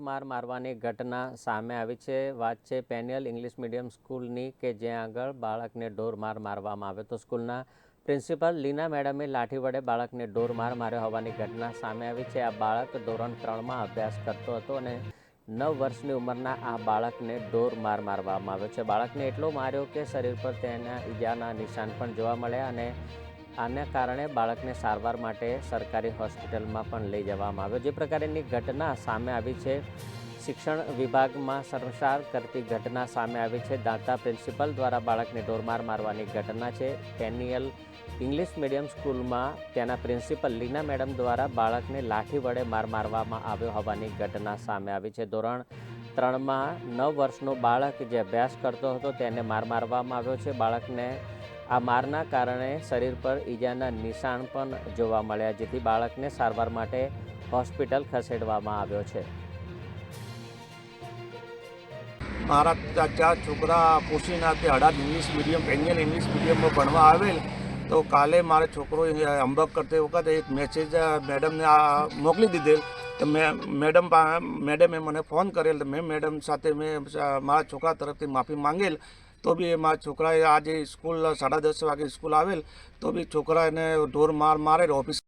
માર મારવાની ઘટના સામે આવી છે. વાત છે પેનિયલ ઇંગ્લિશ મીડિયમ સ્કૂલની કે જ્યાં આગળ બાળકને માર મારવામાં આવ્યો તો સ્કૂલના પ્રિન્સિપાલ લીના મેડમે લાઠી વડે બાળકને માર માર્યો હોવાની ઘટના સામે આવી છે. આ બાળક ધોરણ ત્રણમાં અભ્યાસ કરતો હતો અને નવ વર્ષની ઉંમરના આ બાળકને ડોર માર મારવામાં આવ્યો છે. બાળકને એટલો માર્યો કે શરીર પર તેના ઈજાના નિશાન પણ જોવા મળ્યા અને આના કારણે બાળકને સારવાર માટે સરકારી હોસ્પિટલમાં પણ લઈ જવામાં આવ્યો. જે પ્રકારની ઘટના સામે આવી છે, શિક્ષણ વિભાગમાં સરસાર કરતી ઘટના સામે આવી છે. દાંતા પ્રિન્સિપલ દ્વારા બાળકને ઢોરમાર મારવાની ઘટના છે. કેનિયલ ઇંગ્લિશ મીડિયમ સ્કૂલમાં ત્યાંના પ્રિન્સિપલ લીના મેડમ દ્વારા બાળકને લાઠી વડે માર મારવામાં આવ્યો હોવાની ઘટના સામે આવી છે. ધોરણ ત્રણમાં નવ વર્ષનો બાળક જે અભ્યાસ કરતો હતો તેને માર મારવામાં આવ્યો છે. બાળકને આ મારના કારણે શરીર પર ઈજાના નિશાન પણ જોવા મળ્યા, જેથી બાળકને સારવાર માટે હોસ્પિટલ ખસેડવામાં આવ્યો છે. મારા ચાચા છોકરા પોશીનાથી અઢાર ઇંગ્લિશ મીડિયમ એન્જિયન ઇંગ્લિશ મીડિયમમાં ભણવા આવેલ, તો કાલે મારે છોકરો અંબક કરતી વખતે એક મેસેજ મેડમને આ મોકલી દીધેલ. તો મેં મેડમ મેડમે મને ફોન કરેલ મેં મેડમ સાથે મેં મારા છોકરા તરફથી માફી માંગેલ. તો બી એ મારા છોકરાએ આજે સ્કૂલ સાડા દસ વાગે સ્કૂલ આવેલ, તો બી છોકરાને ઢોર માર મારે ઓફિસ